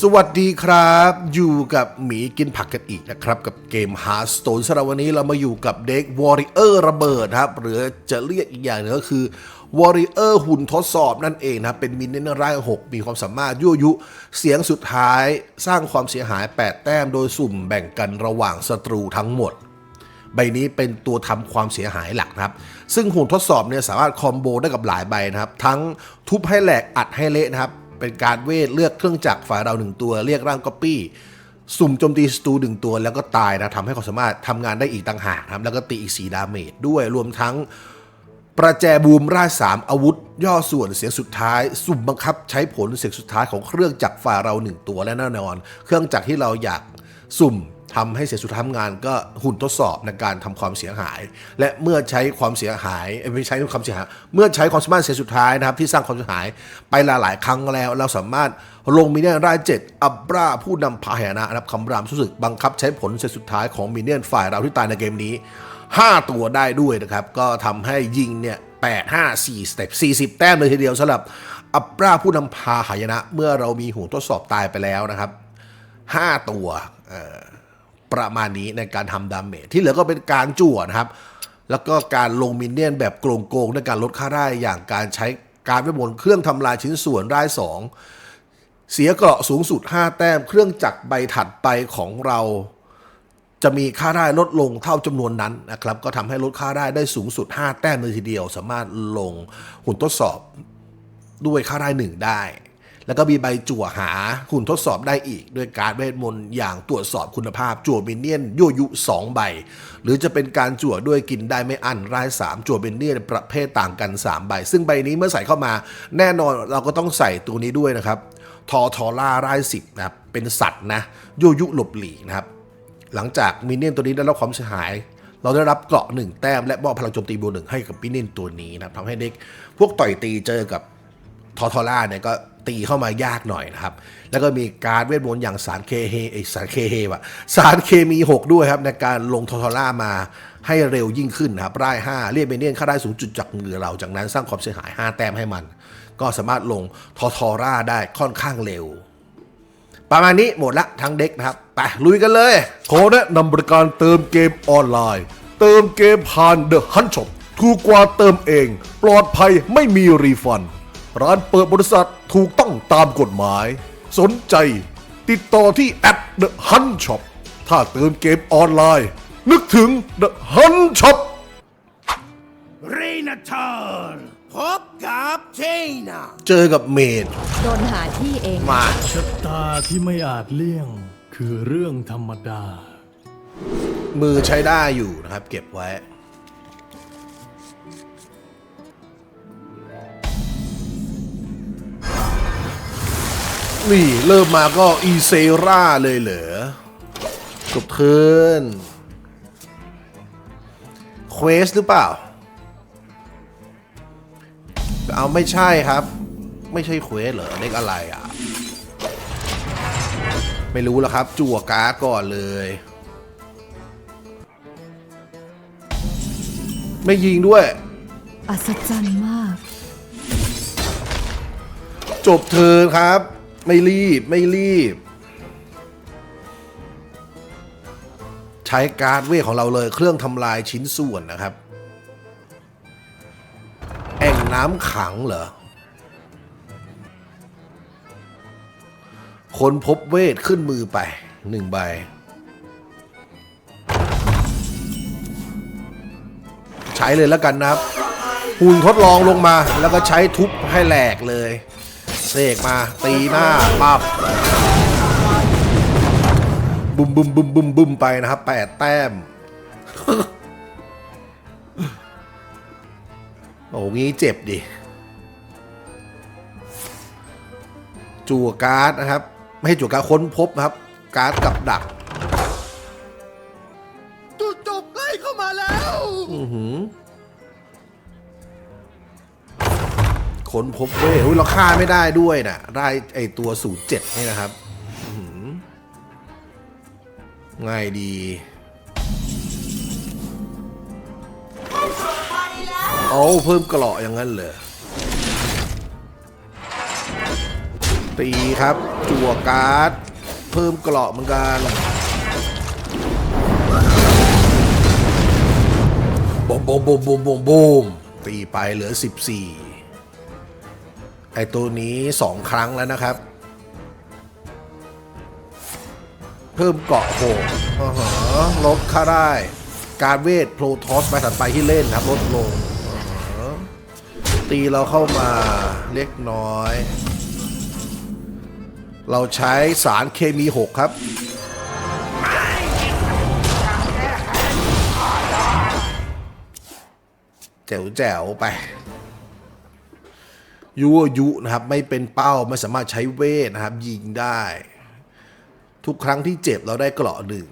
สวัสดีครับ อยู่กับหมีกินผักกันอีกนะครับ กับเกม Hearthstone สำหรับวันนี้เรามาอยู่กับเด็ก Warrior ระเบิดครับ หรือจะเรียกอีกอย่างหนึงก็คือ Warrior หุ่นทดสอบนั่นเองนะครับเป็นมินเนนร่าง6มีความสามารถยั่วยุเสียงสุดท้ายสร้างความเสียหาย 8 แต้มโดยสุ่มแบ่งกันระหว่างศัตรูทั้งหมด ใบนี้เป็นตัวทำความเสียหายหลักครับ ซึ่งหุ่นทดสอบเนี่ยสามารถคอมโบได้กับหลายใบนะครับ ทั้งทุบให้แหลกอัดให้เละนะครับ เป็นการเวทเลือกเครื่องจักรฝ่ายเราหนึ่งตัว เรียกร่างก๊อปปี้สุ่มโจมตีสตูหนึ่งตัวแล้วก็ตายนะทำให้เขาสามารถทำงานได้อีกต่างหากนะครับแล้วก็ตีอีกสีดาเมจด้วยรวมทั้งประแจบูมร่าสามอาวุธ ย่อส่วนเสียงสุดท้าย สุ่มบังคับใช้ผลเสียงสุดท้ายของเครื่องจักรฝ่ายเราหนึ่งตัวและแน่นอน เครื่องจักรที่เราอยากสุ่ม ทำให้เสียสุดท้ายงานก็หุ่นทดสอบในการทำความเสียหาย และเมื่อใช้ความเสียหายไม่ใช้ความเสียหาย เมื่อใช้ความสามารถเสียสุดท้ายนะครับที่สร้างความเสียหายไปหลายๆครั้งแล้ว เราสามารถลงมินเนี่ยนรายเจ็ดอับราผู้นำพาหนะนะครับคำรามสุสึกบังคับใช้ผลเสียสุดท้ายของมินเนี่ยนฝ่ายเราที่ตายในเกมนี้ 5 ตัวได้ด้วยนะครับ ก็ทำให้ยิงเนี่ย8 5 4สเต็ป40 แต้มเลยทีเดียวสำหรับอัปราผู้นำพาหายนะ เมื่อเรามีหูทดสอบตายไปแล้วนะครับ 5 ตัวเอ่อ ประมาณนี้ในการทำดาเมจที่เหลือก็เป็นการจั่วนะครับ แล้วก็การลงมินเนี่ยนแบบโกงๆในการลดค่าได้อย่างการใช้การเวทมนต์เครื่องทำลายชิ้นส่วนได้สองเสียเกราะสูงสุด 5 แต้ม เครื่องจักรใบถัดไปของเรา จะมีค่าได้ลดลงเท่าจำนวนนั้นนะครับ ก็ทำให้ลดค่าได้ได้สูงสุด 5 แต้มเลยทีเดียว สามารถลงหุ่นทดสอบด้วยค่าได้หนึ่งได้ แล้วก็มีใบจั่วหาหุ่นทดสอบได้อีก ด้วยการเวทมนต์อย่างตรวจสอบคุณภาพ จั่วมินเนี่ยนยั่วยุ 2 ใบ หรือจะเป็นการจั่วด้วยกินได้ไม่อั้นราย 3 จั่วมินเนี่ยนประเภทต่างกัน 3 ใบ ซึ่งใบนี้เมื่อใส่เข้ามา แน่นอนเราก็ต้องใส่ตัวนี้ด้วยนะครับทอทอล่ารายสิบนะครับเป็นสัตว์นะยั่วยุหลบหลีกนะครับหลังจากมินเนี่ยนตัวนี้ได้รับความเสียหายเราได้รับเกราะหนึ่งแต้มและมอบพลังโจมตีบวกหนึ่งให้กับมินเนี่ยนตัวนี้นะครับทำให้เด็กพวกต่อยตีเจอกับ ทอทอร่าเนี่ยก็ตีเข้ามายากหน่อยนะครับ แล้วก็มีการเวทมนต์อย่างสารเคเฮสารเคเฮวะสารเคมี 6 ด้วยครับ ในการลงทอทอร่ามาให้เร็วยิ่งขึ้นนะครับร่าย 5 เรียกเมเนียนค่าได้สูงจุดจากมือเรา จากนั้นสร้างความเสียหาย 5 แต้มให้มัน ก็สามารถลงทอทอร่าได้ค่อนข้างเร็ว ประมาณนี้หมดละทั้งเด็กนะครับ ไปลุยกันเลย ขอแนะนำบริการเติมเกมออนไลน์ เติมเกมผ่าน The Hunt Shop ถูกกว่าเติมเอง ปลอดภัยไม่มีรีฟัน ร้านเปิดบริษัทถูกต้องตามกฎหมาย สนใจ ติดต่อที่ at The Hunt Shop ถ้าเติมเกมออนไลน์ นึกถึง The Hunt Shop เรนาเธอร์พบกับเจนาเจอกับเมดโดนหาที่เองมาชะตาที่ไม่อาจเลี่ยง คือเรื่องธรรมดา มือใช้ได้อยู่นะครับ เก็บไว้ นี่เริ่มมาก็อีเซราเลยเหรอจบเทิร์นเควสหรือเปล่า เอาไม่ใช่ครับ ไม่ใช่เควสเหรอเล็กอะไรอะ ไม่รู้แล้วครับ จั่วการ์ดก่อนเลย ไม่ยิงด้วย อัศจรรย์มาก จบเทิร์นครับ ไม่รีบไม่รีบ ใช้การ์ดเวทของเราเลยเครื่องทำลายชิ้นส่วนนะครับ แอ่งน้ำขังเหรอคนพบเวทขึ้นมือไปหนึ่งใบ ใช้เลยแล้วกันนะครับ หุ่นทดลองลงมาแล้วก็ใช้ทุบให้แหลกเลย เสกมาตีหน้าปับบุมบุมบุมบุมบุมไปนะครับแปดแต้ม โอ้งี้เจ็บดิจั่วการ์ดนะครับ ไม่ให้จั่วการ์ดค้นพบนะครับ การ์ดกับดัก ค้นพบเว้ยอุ๊ยเราฆ่าไม่ได้ด้วยนะได้ไอตัวศูนย์เจ็ดนี่นะครับง่ายดีเอาเพิ่มกราะอย่างนั้นเหรอตีครับ จั่วการ์ด เพิ่มกราะเหมือนกันบมบมบมบมบมบมตีไปเหลือ 14 ไอตัวนี้ 2 ครั้งแล้วนะครับ เพิ่มเกาะโหกลดค่าได้ การเวทโปรทอสไปถัดไปที่เล่นครับลดลง ตีเราเข้ามาเล็กน้อย เราใช้สารเคมี 6 ครับแจ๋วแจ๋วไป ยุวยุนะครับไม่เป็นเป้าไม่สามารถใช้เวทนะครับ ยิงได้ ทุกครั้งที่เจ็บเราได้เกราะหนึ่ง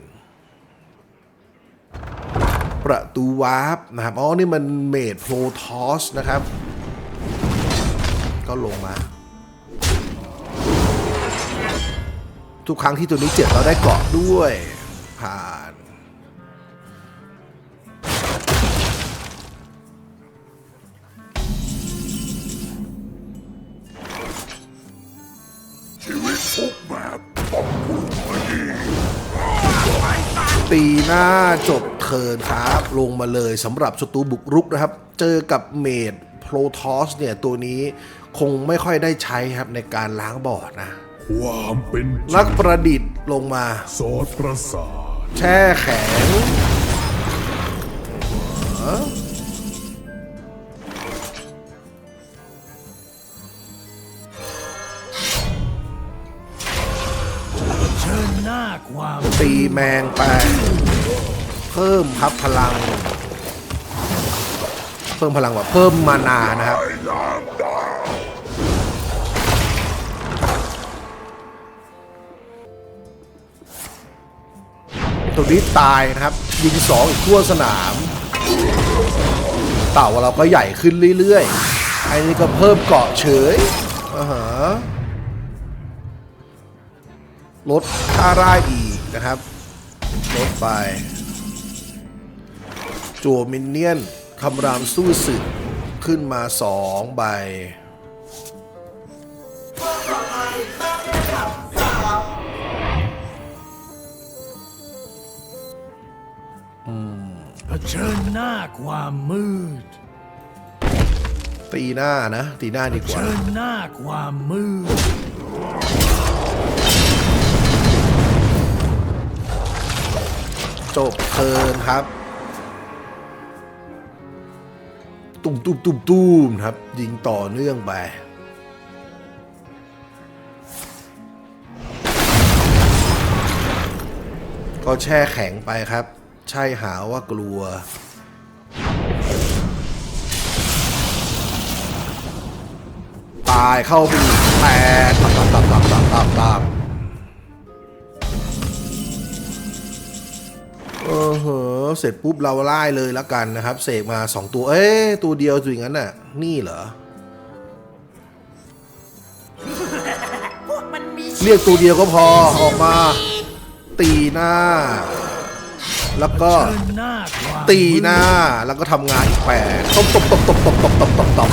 ประตูวาร์ปนะครับอ๋อนี่มันเมดโพทอสนะครับ ก็ลงมา ทุกครั้งที่ตัวนี้เจ็บเราได้เกราะด้วย ผ่าน น้าจบเทิร์นครับ ลงมาเลยสำหรับศัตรูบุกรุกนะครับ เจอกับเมดโพรทอสเนี่ยตัวนี้คงไม่ค่อยได้ใช้ครับในการล้างบอร์ดนะ ความเป็นจรินังกประดิษฐ์ลงมาสอดประสาทแช่แข็งเตีแมงไป เพิ่มครับพลัง เพิ่มพลังแบบเพิ่มมานานะครับตัวนี้ตายนะครับ ยิงสองอีกทั่วสนาม เต่าเราก็ใหญ่ขึ้นเรื่อยๆไอ้นี่ก็เพิ่มเกาะเฉยอ่าฮะ ลดค่าร่ายอีกนะครับ ลดไป จั่วมินเนี่ยนคำรามสู้ศึกขึ้นมาสองใบ เผชิญหน้าความมืด ตีหน้านะ ตีหน้าดีกว่าเชิญหน้าความมืด จบเทิร์นครับ ตุ้มตุ้มตุ้มตุ้มครับ ยิงต่อเนื่องไปก็แช่แข็งไปครับ ใช่หาว่ากลัว ตายเข้าไปอีกแต่ตับตับตับตับตับตับตับ เหอะเสร็จปุ๊บเราไล่เลยแล้วกันนะครับ เสกมา 2 ตัว เอ๊ะตัวเดียวอย่างนั้นน่ะ นี่เหรอ เรียกตัวเดียวก็พอออกมา ตีหน้า แล้วก็ตีหน้าแล้วก็ทำงานอีกแปดตบตบตบตบตบตบตบตบตบ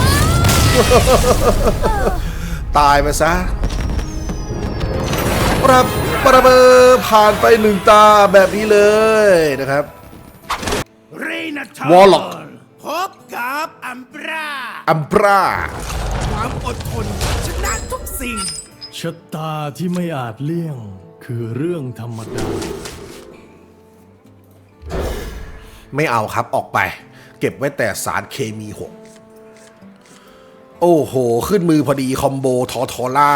ตายไปซะปรับประเบอผ่านไปหนึ่งตาแบบนี้เลยนะครับ เรนาทอ Warlock พบกับอัมบราอัมปรา ความอดทนชนะทุกสิ่ง ชะตาที่ไม่อาจเลี่ยง คือเรื่องธรรมดา ไม่เอาครับออกไป เก็บไว้แต่สารเคมีหก โอ้โห ขึ้นมือพอดีคอมโบทอทอล่า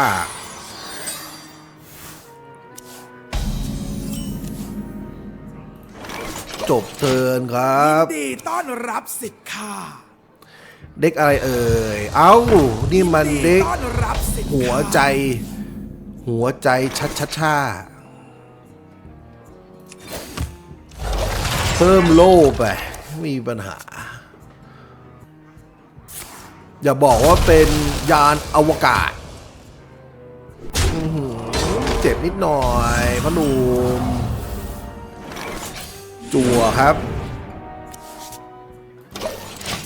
จบเทิร์นครับ ดีต้อนรับสิทธิ์ข้าเด็กอะไรเอ่ย เอ้า นี่มันเด็ก ต้อนรับสิทธิ์หัวใจ หัวใจชัดชัดชาเพิ่มโล่ไปไม่มีปัญหา อย่าบอกว่าเป็นยานอวกาศอื้อหือเจ็บนิดหน่อยพอหนุ่ม จั่วครับ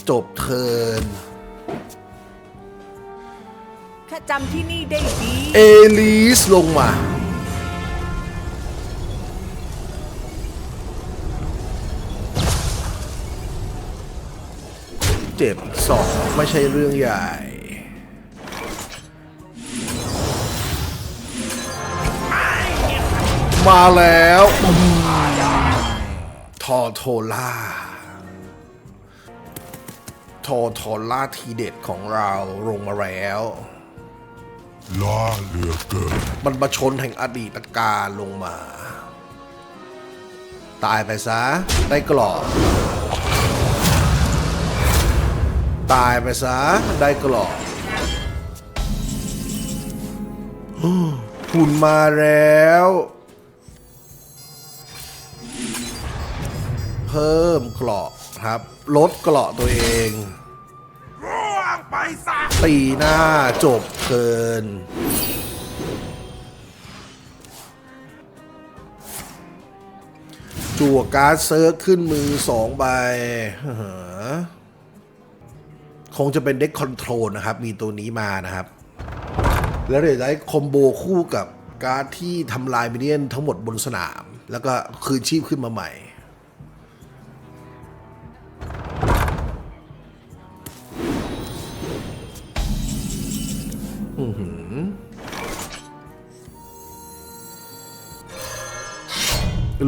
จบเทิร์นขจำที่นี่ได้ดี เอลิสลงมา เจ็บสองไม่ใช่เรื่องใหญ่มาแล้ว อืมทอโทล่าทอโทล่าทีเด็ดของเราลงมาแล้วล้าเหลือเกินมันประชนแห่งอดีตการลงมา ตายไปซะ ได้กรอบ ตายไปซะ ได้กรอบหุ่นมาแล้ว เพิ่มเกราะครับ ลดเกราะตัวเองร่วงไปซะตีหน้าจบเกิน จั่วการ์ดเซิร์ฟขึ้นมือสองใบคงจะเป็นเด็กคอนโทรลนะครับ มีตัวนี้มานะครับ แล้วเดี๋ยวได้คอมโบคู่กับการ์ดที่ทำลายมินเนี่ยนทั้งหมดบนสนาม แล้วก็คืนชีพขึ้นมาใหม่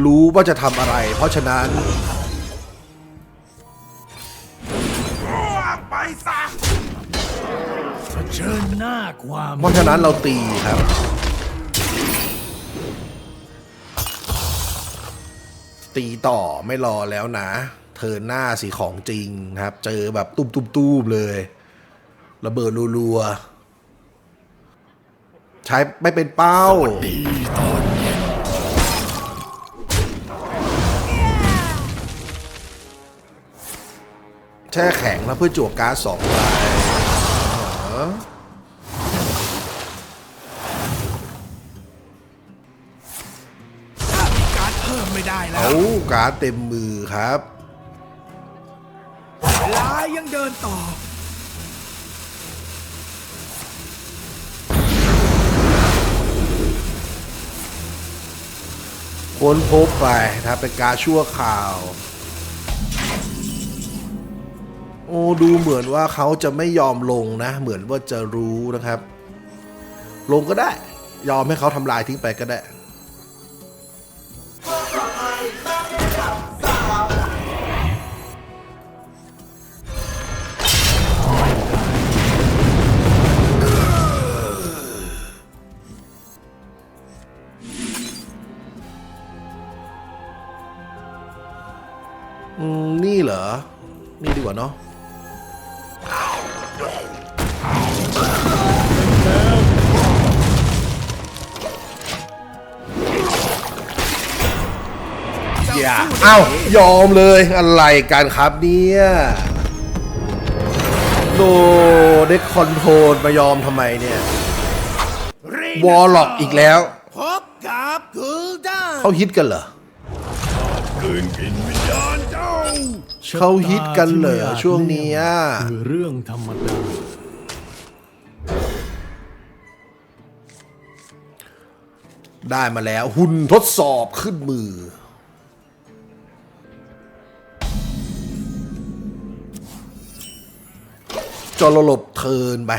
รู้ว่าจะทำอะไร เพราะฉะนั้นร่วงไปซะเผชิญหน้าความเพราะฉะนั้นเราตีครับ ตีต่อไม่รอแล้วนะ เธอหน้าสีของจริงนะครับ เจอแบบตุ้มตุ้มตุ้มเลย ระเบิดรัวๆ ใช้ไม่เป็นเป้า ดีตอนเย็นแช่แข็งแล้วเพื่อจั่วการ์ดสองใบอ๋อการดเพิ่มไม่ได้แล้เอาวการ์ดเต็มมือครับเวลายังเดินต่อ ค้นพบไปนะครับเป็นการชั่วข่าว โอ้ดูเหมือนว่าเขาจะไม่ยอมลงนะ เหมือนว่าจะรู้นะครับ ลงก็ได้ ยอมให้เขาทำลายทิ้งไปก็ได้ เอ้ายอมเลยอะไรกันครับเนี่ยโดเด็กคอนโทรลมายอมทำไมเนี่ยวอลล็อกอีกแล้วพบกับกูด้านเขาฮิตกันเหรอคืนกินวิญญาณเจ้าเขาฮิตกันเหรอช่วงเนี้ยคือเรื่องธรรมดาได้มาแล้วหุ่นทดสอบขึ้นมือ จอรลบเทิร์นไป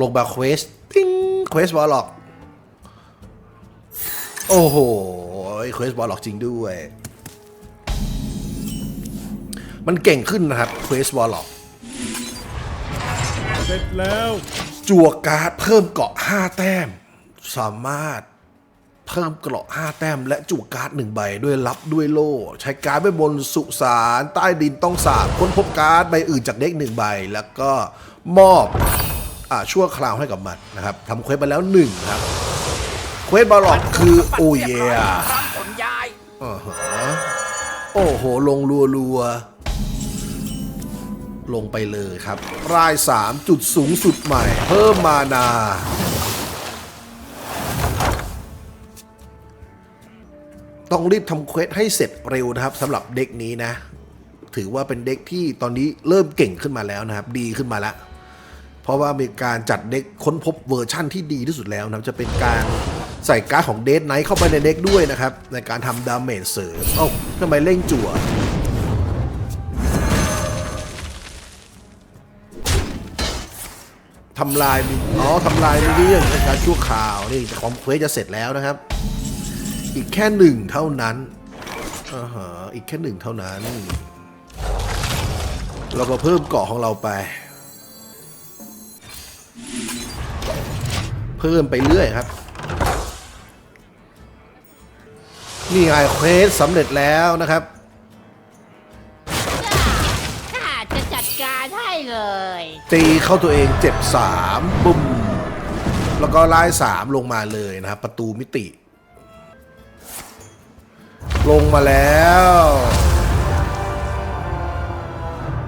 ลงมาเควสปิ้งเควสบอลล็อก โอ้โหเควสบอลล็อกจริงด้วย มันเก่งขึ้นนะครับเควสบอลล็อก เสร็จแล้ว จั่วการ์ดเพิ่มเกราะ 5 แต้ม สามารถ เพิ่มเกราะ5แต้มและจั่วการ์ด1ใบด้วยรับด้วยโล่ ใช้การ์ดไปบนสุสานใต้ดินต้องสาบค้นพบการ์ดใบอื่นจากเด็ก1ใบ แล้วก็มอบอ่าชั่วคราวให้กับมันนะครับทำเควสไปแล้ว1ครับเควสบอลล็อกคือโอเยขนย้ายอ่าฮะโอ้โห ลงรัวๆลงไปเลยครับราย 3 จุดสูงสุดใหม่ เพิ่มมานา ต้องรีบทำเควสให้เสร็จเร็วนะครับสำหรับเด็กนี้นะ ถือว่าเป็นเด็กที่ตอนนี้เริ่มเก่งขึ้นมาแล้วนะครับ ดีขึ้นมาแล้ว เพราะว่ามีการจัดเด็กค้นพบเวอร์ชั่นที่ดีที่สุดแล้วนะครับจะเป็นการใส่การ์ดของเดทไนท์เข้าไปในเด็กด้วยนะครับ ในการทำดาเมจเสริมเอ้าทำไมเร่งจั่วทำลายมิอ๋อทำลายมิเรื่องในการชั่วคราวนี่คอมเควสจะเสร็จแล้วนะครับ อีกแค่หนึ่งเท่านั้นอ่าฮะอีกแค่หนึ่งเท่านั้น เราก็เพิ่มเกาะของเราไป เพิ่มไปเรื่อยครับ นี่ไงเควสสำเร็จแล้วนะครับข้าจะจัดการให้เลย ตีเข้าตัวเองเจ็บสามบุ้มแล้วก็ไล่สามลงมาเลยนะครับ ประตูมิติ ลงมาแล้ว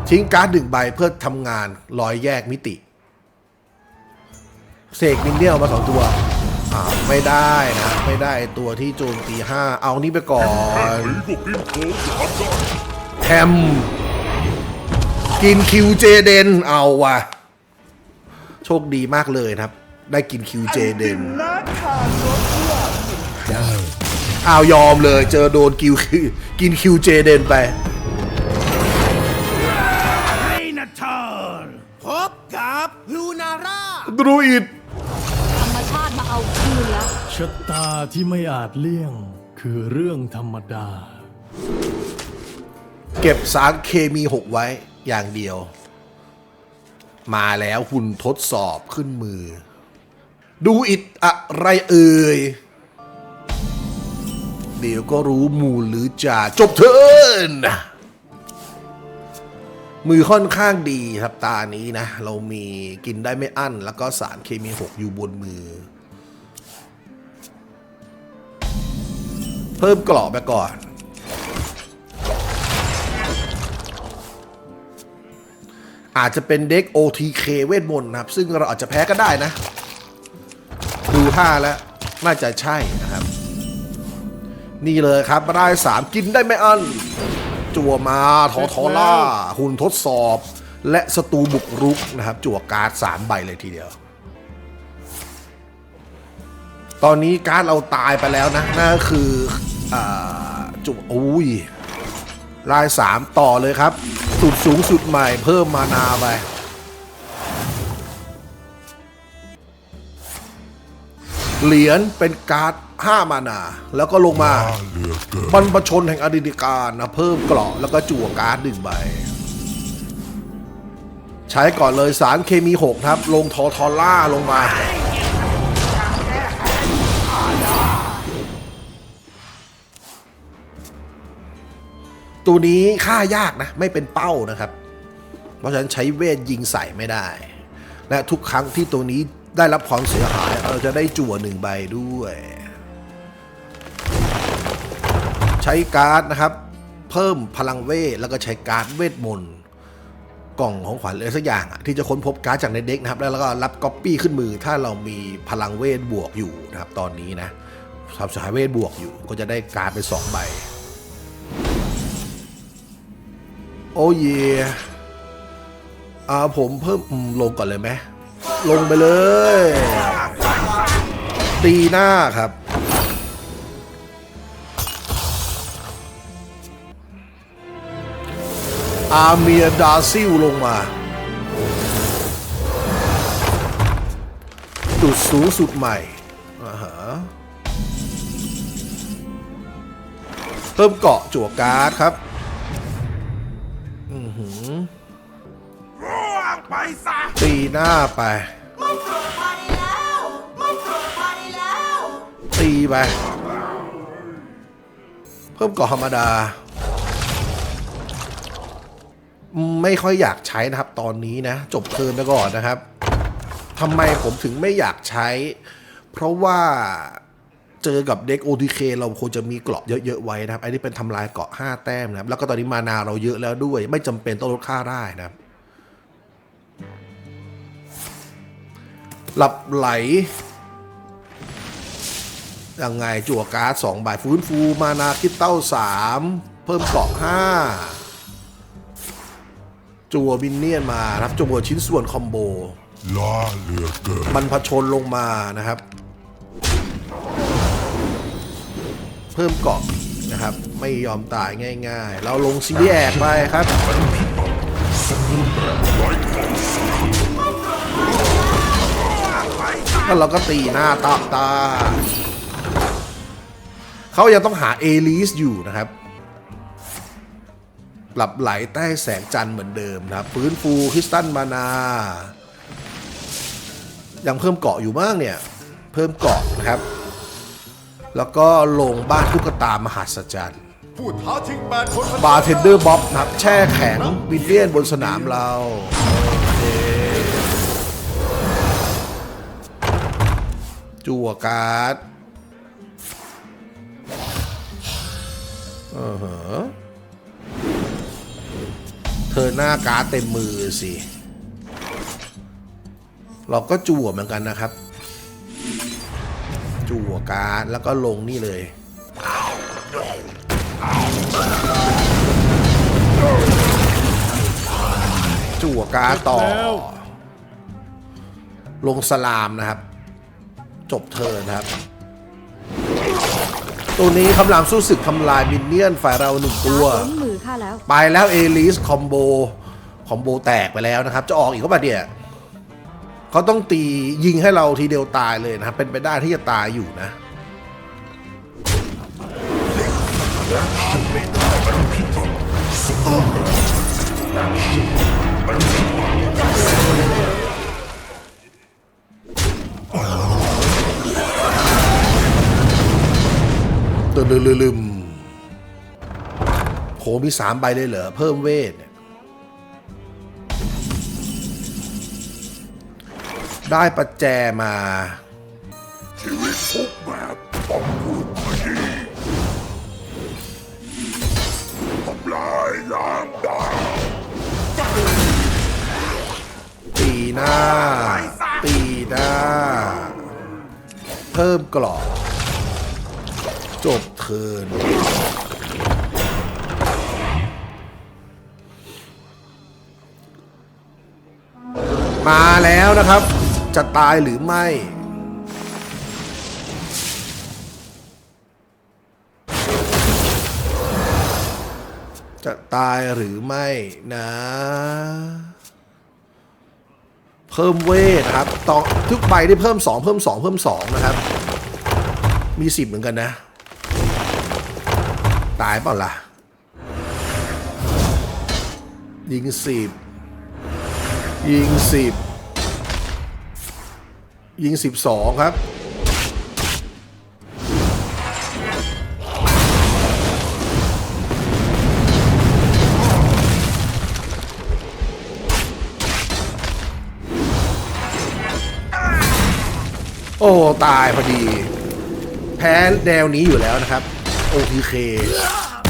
ทิ้งการ์ดหนึ่งใบเพื่อทำงานรอยแยกมิติ เสกมินเนี่ยนออกมาสองตัวอ่าไม่ได้นะ ไม่ได้ตัวที่โจมตีห้าเอานี้ไปก่อนแทมกินคิวเจเดนเอาว่ะ โชคดีมากเลยครับ ได้กินคิวเจเดน อ้าวยอมเลย เจอโดนกิวกินคิวเจเดนไปเรนาเธอร์พบกับลูนาร่าดรูอิดธรรมชาติมาเอาคืนแล้วชะตาที่ไม่อาจเลี่ยง คือเรื่องธรรมดา เก็บสารเคมี6ไว้อย่างเดียว มาแล้วหุ่นทดสอบขึ้นมือ ดูอิดอะไรเอ่ย เดี๋ยวก็รู้มูลหรือจ่าจบเทินมือค่อนข้างดีครับตานี้นะ เรามีกินได้ไม่อั้น แล้วก็สารเคมี 6 อยู่บนมือ เพิ่มกราะไปก่อน อาจจะเป็นเด็ก OTK เวทมนต์นะครับ ซึ่งเราอาจจะแพ้ก็ได้นะ ดูท่าแล้ว น่าจะใช่นะครับ นี่เลยครับได้สามกินได้ไม่อัน จั่วมาทอทอล่า หุ่นทดสอบ และสตูบุกรุกนะครับ จั่วการ์ดสามใบเลยทีเดียว ตอนนี้การ์ดเราตายไปแล้วนะนั่นก็คืออจั่วอุ้ยลายสามต่อเลยครับ สุดสูงสุดใหม่เพิ่มมานาไปเหรียญเป็นการ์ด 5 มานา แล้วก็ลงมาบรรพชนแห่งอดีตการนะเพิ่มเกราะแล้วก็จั่วการ์ดหนึ่งใบ ใช้ก่อนเลยสารเคมี 6 ครับ ลงทอทอล่าลงมา ตัวนี้ฆ่ายากนะ ไม่เป็นเป้านะครับ เพราะฉะนั้นใช้เวทยิงใส่ไม่ได้ และทุกครั้งที่ตัวนี้ได้รับความเสียหายเราจะได้จั่วหนึ่งใบด้วย ใช้การ์ดนะครับ เพิ่มพลังเวทแล้วก็ใช้การ์ดเวทมนต์กล่องของขวัญอะไรสักอย่างที่จะค้นพบการ์ดจากในเด็กนะครับ แล้วก็รับก๊อปปี้ขึ้นมือ ถ้าเรามีพลังเวทบวกอยู่นะครับ ตอนนี้นะทำสายเวทบวกอยู่ ก็จะได้การ์ดไปสองใบโอ้เยอ่าผมเพิ่มลงก่อนเลยไหมลงไปเลย ตีหน้าครับ อาเมียดาซิลลงมา จุดสูงสุดใหม่เพิ่มเกาะจั่วการ์ดครับร่วงไปซะตีหน้าไปแล้ว ตีไป เพิ่มเกาะธรรมดา ไม่ค่อยอยากใช้นะครับตอนนี้นะ จบเทิร์นไปก่อนนะครับทำไมผมถึงไม่อยากใช้ เพราะว่าเจอกับเด็ก OTK เราควรจะมีเกราะเยอะๆไว้นะครับ อันนี้เป็นทำลายเกราะ5แต้มนะครับ แล้วก็ตอนนี้มานาเราเยอะแล้วด้วย ไม่จำเป็นต้องลดค่าได้นะครับ หลับไหลยังไงจั่วการ์ดสองใบฟื้นฟูมานาคิดเต้าสามเพิ่มเกาะห้า จั่วบินเนียนมารับจั่วชิ้นส่วนคอมโบล้าเหลือเกินมันผชนลงมานะครับ เพิ่มเกาะนะครับ ไม่ยอมตายง่าย ๆ เราลงซีดีแอกไปครับแล้วเราก็ตีหน้าตาตา เขายังต้องหาเอลิสอยู่นะครับ หลับไหลใต้แสงจันทร์เหมือนเดิมนะครับฟื้นฟูคริสตันมานา ยังเพิ่มเกาะอยู่บ้างเนี่ย เพิ่มเกาะนะครับ แล้วก็ลงบ้านตุ๊กตามหัศจรรย์ผู้ท้านบาร์เทนเดอร์บ๊อบนะครับ แช่แข็งวินเลียนบนสนามเราจั่วการ์ดเออ เธอหน้าการ์ดเต็มมือสิ เราก็จั่วเหมือนกันนะครับ จั่วการ์ดแล้วก็ลงนี่เลย จั่วการ์ดต่อ ลงสลามนะครับ จบเทิร์นะครับตัวนี้คำรามสู้ศึกทำลายมินเนี่ยนฝ่ายเราหนึ่งตัว แล้ว ไปแล้วเอลิสคอมโบคอมโบแตกไปแล้วนะครับ จะออกอีกก็ปล่ะเนี่ยเขาต้องตียิงให้เราทีเดียวตายเลยนะครับเป็นไปได้ที่จะตายอยู่นะตึลืลืลืม โหมีสามใบเลยเหรอ เพิ่มเวทได้ประแจมาชีวิตทุกแบบต้องพูดมาดีทำลายล้างดาวตีหน้าตีหน้า เพิ่มกรอบจบเทิน มาแล้วนะครับ จะตายหรือไม่ จะตายหรือไม่นะ เพิ่มเวทนะครับต่อทุกใบได้เพิ่ม 2 เพิ่ม 2 เพิ่ม 2 นะครับ มี 10 เหมือนกันนะ ตายเปล่าล่ะยิง10 ยิง10ยิง12ครับ โอ้ ตายพอดี แพ้แนวนี้อยู่แล้วนะครับ OTK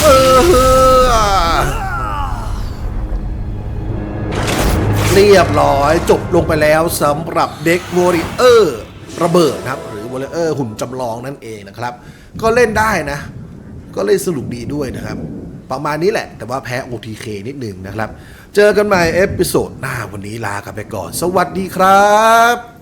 เออ เรียบร้อยจบลงไปแล้วสำหรับเด็กวอริเออร์ระเบิดนะครับ หรือวอริเออร์หุ่นจำลองนั่นเองนะครับ ก็เล่นได้นะ ก็เล่นสนุกดีด้วยนะครับ ประมาณนี้แหละ แต่ว่าแพ้ OTK นิดหนึ่งนะครับ เจอกันใหม่เอพิโซดหน้าวันนี้ลากันไปก่อน สวัสดีครับ